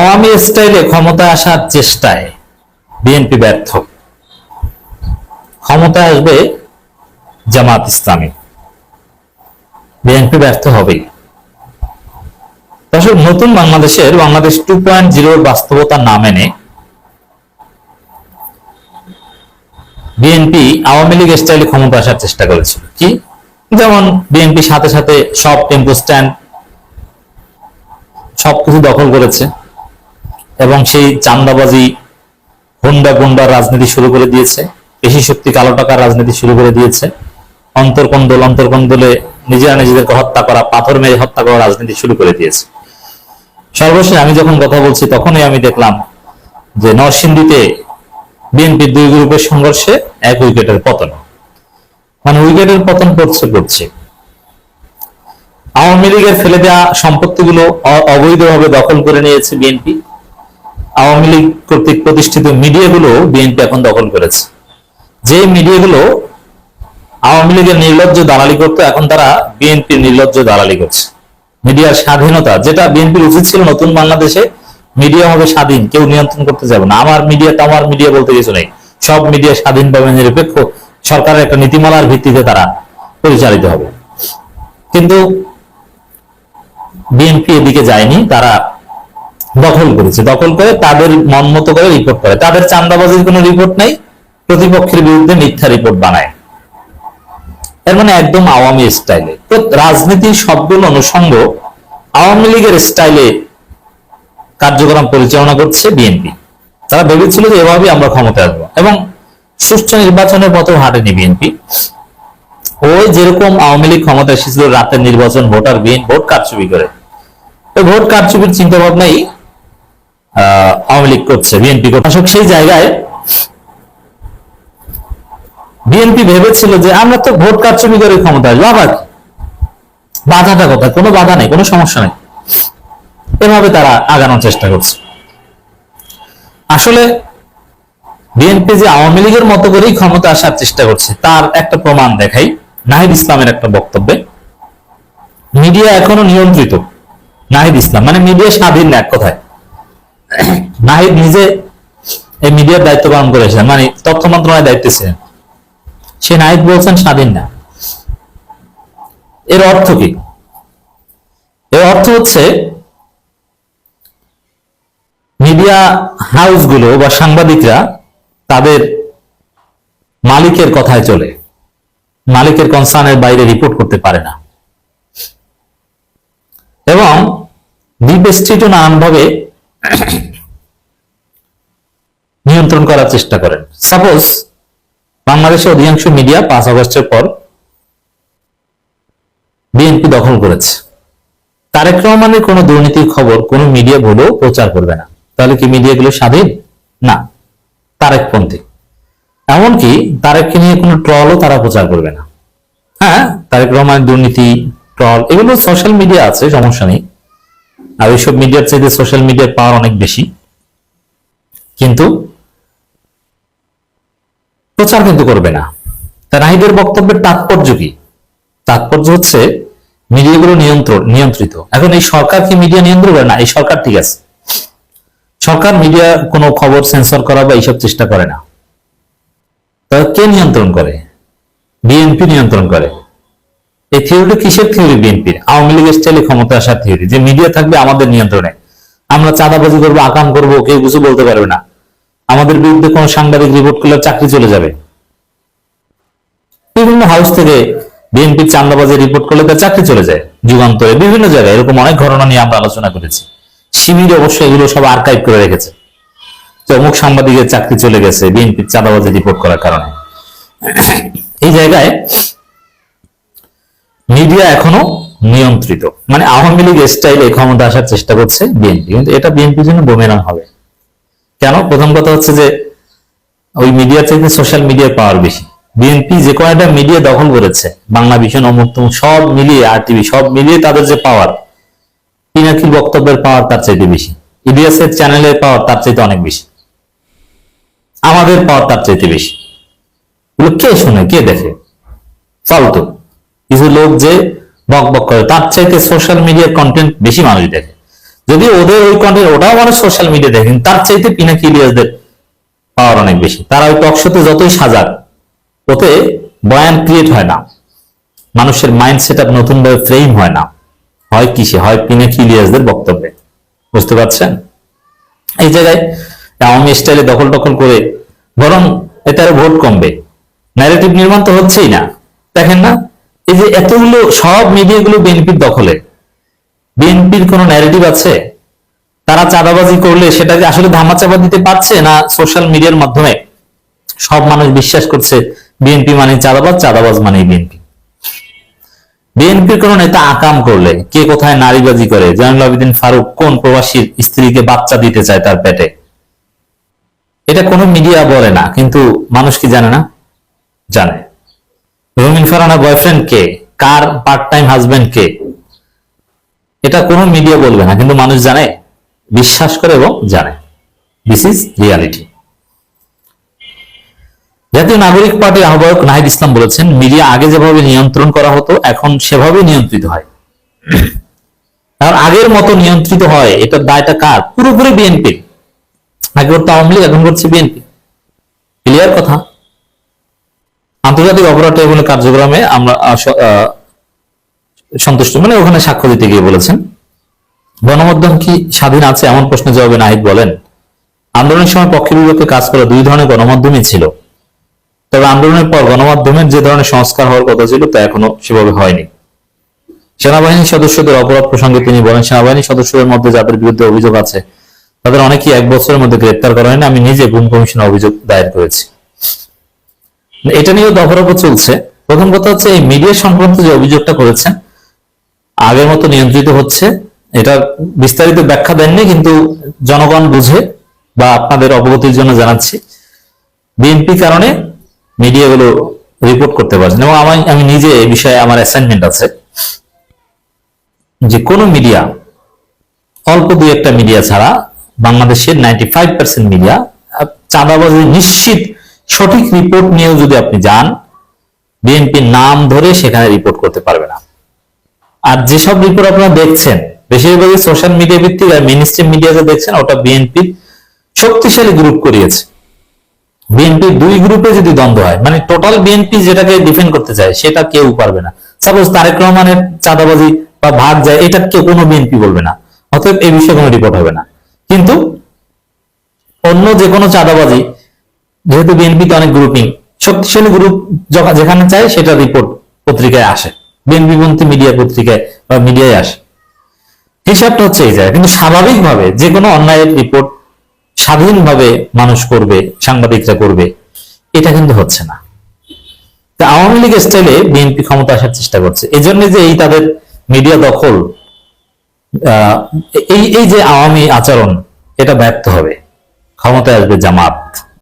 আওয়ামী স্টাইলে ক্ষমতায় আসার চেষ্টায় বিএনপি ব্যর্থ। ক্ষমতায় আসবে জামাত ইসলামী। বিএনপি ব্যর্থ হবেই। দর্শক, নতুন বাংলাদেশের বাংলাদেশ টু পয়েন্ট জিরোর বাস্তবতা না মেনে বিএনপি আওয়ামী লীগ স্টাইলে ক্ষমতা আসার চেষ্টা করেছিল। কি? যেমন বিএনপি সাথে সাথে সব টেম্পো স্ট্যান্ড সবকিছু দখল করেছে। এবং সেই চান্দাবাজি, হুন্ডা গুন্ডার রাজনীতি শুরু করে দিয়েছে। পেশি শক্তি কালো টাকার রাজনীতি শুরু করে দিয়েছে। অন্তর্কন্দল, অন্তর্কন্দলে নিজেরা নিজেদেরকে হত্যা করা, পাথর মেরে হত্যা করা রাজনীতি শুরু করে দিয়েছে। সর্বশেষ আমি যখন কথা বলছি, তখনই আমি দেখলাম যে নরসিংদীতে বিএনপির দুই গ্রুপের সংঘর্ষে এক উইকেটের পতন। মানে উইকেটের পতন করছে করছে। আওয়ামী লীগের ফেলে দেওয়া সম্পত্তিগুলো অবৈধভাবে দখল করে নিয়েছে বিএনপি। আওয়ামী লীগ কর্তৃক প্রতিষ্ঠিত মিডিয়াগুলো বিএনপি এখন দখল করেছে। যে মিডিয়াগুলো আওয়ামী লীগের নির্লজ্জ দালালি করতো, এখন তারা বিএনপির নির্লজ্জ দালালি করছে। মিডিয়ার স্বাধীনতা, যেটা বিএনপির উচিত ছিল নতুন বাংলাদেশে, মিডিয়া হবে স্বাধীন, কেউ নিয়ন্ত্রণ করতে যাবে না। আমার মিডিয়া তো আমার মিডিয়া বলতে কিছু নেই। সব মিডিয়া স্বাধীনভাবে নিরপেক্ষ, সরকারের একটা নীতিমালার ভিত্তিতে তারা পরিচালিত হবে। কিন্তু বিএনপি এদিকে যায়নি, তারা দখল করেছে। দখল করে তাদের মন মতো করে রিপোর্ট করে। তাদের চান্দাবাজির কোনো রিপোর্ট নেই, প্রতিপক্ষের বিরুদ্ধে মিথ্যা রিপোর্ট বানায়। এর মানে একদম আওয়ামী স্টাইলে তো রাজনীতির সবগুলো অনুষঙ্গ আওয়ামী লীগের স্টাইলে কার্যক্রম পরিচালনা করছে বিএনপি। তারা ভেবেছিল যে এভাবেই আমরা ক্ষমতা আসব। এবং সুষ্ঠু নির্বাচনের পথেও হাঁটেনি বিএনপি। ওই যেরকম আওয়ামী লীগ ক্ষমতা এসেছিল, রাতের নির্বাচন, ভোটার বিহীন ভোট কারচুপি করে। তো ভোট কারচুপির চিন্তা ভাবনাই আওয়ামী লীগ করছে, বিএনপি আসলে সেই জায়গায় বিএনপি ভেবেছিল যে আমরা তো ভোট কারচুপি করে ক্ষমতা আসব। আবার? বাধাটা কথা কোনো বাধা নেই, কোনো সমস্যা নেই। এভাবে তারা আগানোর চেষ্টা করছে। আসলে বিএনপি যে আওয়ামী লীগের মতো করেই ক্ষমতা আসার চেষ্টা করছে, তার একটা প্রমাণ দেখাই। নাহিদ ইসলামের একটা বক্তব্যে। মিডিয়া এখনও নিয়ন্ত্রিত। নাহিদ ইসলাম মানে মিডিয়া স্বাধীন এক কথায়। নাহিদ নিজে এই মিডিয়ার দায়িত্ব পালন করেছেন মানে তথ্য মন্ত্রণালয়ের দায়িত্বে ছিলেন সে নাহিদ বলছেন, স্বাধীন না। এর অর্থ কি? এর অর্থ হচ্ছে, মিডিয়া হাউসগুলো বা সাংবাদিকরা তাদের মালিকের কথায় চলে। মালিকের কনসার্নের বাইরে রিপোর্ট করতে পারে না। এবং ডিপ স্ট্রিটও নানানভাবে নিয়ন্ত্রণ করার চেষ্টা করেন। সাপোজ বাংলাদেশের অধিকাংশ মিডিয়া পাঁচ আগস্টের পর বিএনপি দখল করেছে। তারেক রহমানের কোনো দুর্নীতির খবর কোনো মিডিয়া বলেও প্রচার করবে না। তাহলে কি মিডিয়াগুলো স্বাধীন? না, তারেকপন্থী। এমনকি তারেককে নিয়ে কোনো ট্রলও তারা প্রচার করবে না। হ্যাঁ তারেক রহমানের দুর্নীতি ট্রল এগুলো সোশ্যাল মিডিয়া আছে, সমস্যা নেই। আর ওইসব মিডিয়ার চাইতে সোশ্যাল মিডিয়ার পাওয়ার অনেক বেশি। কিন্তু প্রচার কিন্তু করবে না। তা নাহিদের বক্তব্যের তাৎপর্য কি? তাৎপর্য হচ্ছে মিডিয়াগুলো নিয়ন্ত্রণ নিয়ন্ত্রিত। এখন এই সরকার কি মিডিয়া নিয়ন্ত্রণ করে? না, এই সরকার ঠিক আছে। সরকার মিডিয়া কোনো খবর সেন্সর করা বা এইসব চেষ্টা করে না। তবে কে নিয়ন্ত্রণ করে? বিএনপি নিয়ন্ত্রণ করে। এই থিওরিটা কিসের থিওরি বিএনপির আওয়ামী লীগের স্টাইলে ক্ষমতা আসার থিওরি যে মিডিয়া থাকবে আমাদের নিয়ন্ত্রণে। আমরা চাঁদাবাজি করব, আকাম করব, কেউ কিছু বলতে পারবে না। আমাদের বিরুদ্ধে কোনো সাংবাদিক রিপোর্ট করলে চাকরি চলে যাবে। বিভিন্ন হাউস থেকে বিএনপির চান্দাবাজি রিপোর্ট করলে তার চাকরি চলে যায়। যুগান্তরে বিভিন্ন জায়গায় এরকম অনেক ঘটনা নিয়ে আমরা আলোচনা করেছি। শিবির অবশ্যই এগুলো সব আর্কাইভ করে রেখেছে। যে অমুক সাংবাদিকের চাকরি চলে গেছে বিএনপির চাঁদাবাজি রিপোর্ট করার কারণে। এই জায়গায় মিডিয়া এখনও নিয়ন্ত্রিত। মানে আওয়ামী লীগ স্টাইলে ক্ষমতা আসার চেষ্টা করছে বিএনপি। কিন্তু এটা বিএনপির জন্য বোমেরাং হবে। কেন? প্রথম কথা হচ্ছে যে, ওই মিডিয়া থেকে সোশ্যাল মিডিয়ার পাওয়ার বেশি। বিএনপি যে কয়টা মিডিয়া দখল করেছে, বাংলা ভীষণ অমুক্তম সব মিলিয়ে আর টিভি সব মিলিয়ে তাদের যে পাওয়ার পিনাকির বক্তব্যের পাওয়ার তার চাইতে বেশি। ইডিএস এর চ্যানেলের পাওয়ার তার চাইতে অনেক বেশি। আমাদের পাওয়ার তার চাইতে বেশি। কে শুনে? কে দেখে? ফালতু কিছু লোক যে বক বক করে, তার চাইতে সোশ্যাল মিডিয়ার কন্টেন্ট বেশি মানুষ দেখে। যদি ওদের ওই কন্টেন্ট ওটাও মানুষ সোশ্যাল মিডিয়া দেখেন তার চাইতে পিনাকি ইলিয়াসদের পাওয়ার অনেক বেশি। তারা ওই টকশোতে যতই সাজাক, ওতে বয়ান ক্রিয়েট হয় না। মানুষের মাইন্ড সেট আপ নতুন ভাবে ফ্রেম হয় না। হয় কিসে? হয় পিনাকি ইলিয়াসদের বক্তব্যে। বুঝতে পারছেন? এই জায়গায় আওয়ামী স্টাইলে দখল টখল করে, বরং এতে আরও ভোট কমবে। ন্যারেটিভ নির্মাণ তো হচ্ছেই না। দেখেন না? এই যে এতগুলো সব মিডিয়াগুলো বিএনপির দখলে, বিএনপির কোনো ন্যারেটিভ আছে? তারা চাঁদাবাজি করলে সেটাকে আসলে ধামাচাপা দিতে পারছে না সোশ্যাল মিডিয়ার মাধ্যমে? সব মানুষ বিশ্বাস করছে বিএনপি মানে চাঁদাবাজ চাঁদাবাজ মানে বিএনপি। বিএনপির কোন নেতা আকাম করলে, কে কোথায় নারীবাজি করে? জয়নুল আবেদিন ফারুক কোন প্রবাসীর স্ত্রীকে বাচ্চা দিতে চায় তার পেটে? এটা কোনো মিডিয়া বলে না, কিন্তু মানুষ কি জানে না? জানে। রুমিন ফারানা বয়ফ্রেন্ড কে? কার পার্ট টাইম হাজবেন্ড কে? এটা কোনো মিডিয়া বলবে না, কিন্তু মানুষ জানে, বিশ্বাস করে এবং জানে। দিস ইজ রিয়ালিটি জাতীয় নাগরিক পার্টির আহ্বায়ক নাহিদ ইসলাম বলেছেন, মিডিয়া আগে যেভাবে নিয়ন্ত্রণ করা হতো, এখন সেভাবে নিয়ন্ত্রিত হয়। আর আগের মতো নিয়ন্ত্রিত হয় এটা দায়টা কার? পুরোপুরি বিএনপি আগে করতো আওয়ামী লীগ, এখন করছে বিএনপি। ক্লিয়ার কথা? আন্তর্জাতিক অপরাধ ট্রাইব্যুনাল কার্যক্রমে আমরা সন্তুষ্ট মানে ওখানে সাক্ষ্য দিতে গিয়ে বলেছেন। গণমাধ্যম কি স্বাধীন আছে এমন প্রশ্নের জবাবে নাহিদ বলেন, আন্দোলনের সময় পক্ষের বিপক্ষে কাজ করা দুই ধরনের গণমাধ্যমই ছিল। তবে আন্দোলনের পর গণমাধ্যমের যে ধরনের সংস্কার হওয়ার কথা ছিল তা এখনও সেভাবে হয়নি। সেনাবাহিনীর সদস্যদের অপরাধ প্রসঙ্গে তিনি বলেন, সেনাবাহিনীর সদস্যদের মধ্যে যাদের বিরুদ্ধে অভিযোগ আছে, তাদের অনেকেই এক বছরের মধ্যে গ্রেপ্তার করা হয়নি। আমি নিজে গুম কমিশনে অভিযোগ দায়ের করেছি। এটা নিয়েও দফারফা চলছে। প্রথম কথা হচ্ছে এই মিডিয়া সংক্রান্ত যে অভিযোগটা করেছেন, আগের মতো নিয়ন্ত্রিত হচ্ছে। এটা বিস্তারিত ব্যাখ্যা দেননি, কিন্তু জনগণ বুঝে বা আপনাদের অবগতির জন্য জানাচ্ছি। বিএনপি কারণে মিডিয়াগুলো রিপোর্ট করতে পারছেন এবং আমি আমি নিজে এই বিষয়ে আমার অ্যাসাইনমেন্ট আছে যে কোনো মিডিয়া অল্প দুই একটা মিডিয়া ছাড়া বাংলাদেশের নাইনটি ফাইভ পার্সেন্ট মিডিয়া চাঁদাবাজি নিশ্চিত সঠিক রিপোর্ট নিয়েও যদি আপনি যান বিএনপির নাম ধরে সেখানে রিপোর্ট করতে পারবে না। আর যেসব রিপোর্ট আপনারা দেখছেন, বেশিরভাগই সোশ্যাল মিডিয়া ভিত্তিক আর মেন স্ট্রিম মিডিয়াতে দেখছেন, ওটা বিএনপির শক্তিশালী গ্রুপ করিয়েছে। বিএনপি দুই গ্রুপে যদি দ্বন্দ্ব হয় মানে টোটাল বিএনপি যেটাকে ডিফেন্ড করতে চায়, সেটা কেউ পারবে না। সাপোজ তারেক রহমানের চাঁদাবাজি বা ভাগ যায়, এটা কেউ কোনো বিএনপি বলবে না। অতএব এই বিষয়ে কোনো রিপোর্ট হবে না। কিন্তু অন্য যে কোনো চাঁদাবাজি যেহেতু বিএনপিতে অনেক গ্রুপিং শক্তিশালী গ্রুপ যেখানে চায় সেটা রিপোর্ট পত্রিকায় আসে। বিএনপি পন্থী মিডিয়া পত্রিকায় বা মিডিয়ায় আসে। হিসাবটা হচ্ছে এই জায়গায়। কিন্তু স্বাভাবিকভাবে যে কোনো অন্যায়ের রিপোর্ট স্বাধীনভাবে মানুষ করবে, সাংবাদিকরা করবে, এটা কিন্তু হচ্ছে না। তা আওয়ামী লীগ স্টাইলে বিএনপি ক্ষমতা আসার চেষ্টা করছে। এই জন্য যে এই তাদের মিডিয়া দখল এই এই যে আওয়ামী আচরণ, এটা ব্যর্থ হবে। ক্ষমতায় আসবে জামাত।